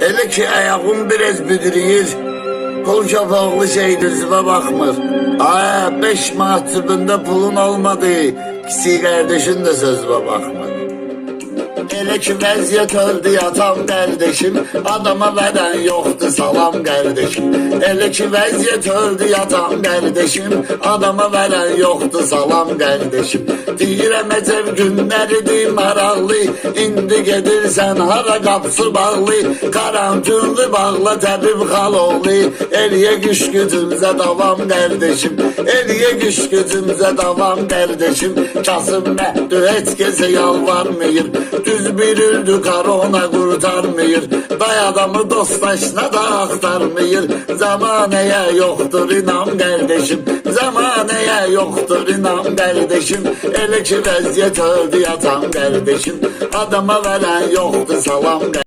Elə ki ayağım biraz büdürüyür. Kol kapaklı şey düzüme bakmır. Aa beş manat cebinde pulun olmadı. Kisi kardeşin de sözüme bakmır. Vəziyyət öldü yatam qardeşim Adama vərən yoxdur salam ki vəziyyət öldü yatam qardeşim Adama vərən yoxdur salam qardeşim Deyirəm əcəb günləridir maraqlı İndi gedirsən hara qapısı bağlı Karantinli bağla təbib xaloğlu Eliyə güş gücümüzə davam qardeşim Eliyə güş gücümüzə davam qardeşim Kasım Məhdi heç kəsə yalvarmıyır Düz bir üldü korona kurtarmıyor Day adamı dostaşına da aktarmıyor Zamaneye yoktur inan kardeşim. Zamaneye yoktur inan kardeşim. Ele ki vəziyyət öldü yatan kardeşim. Adama veren yoktu salam kardeşim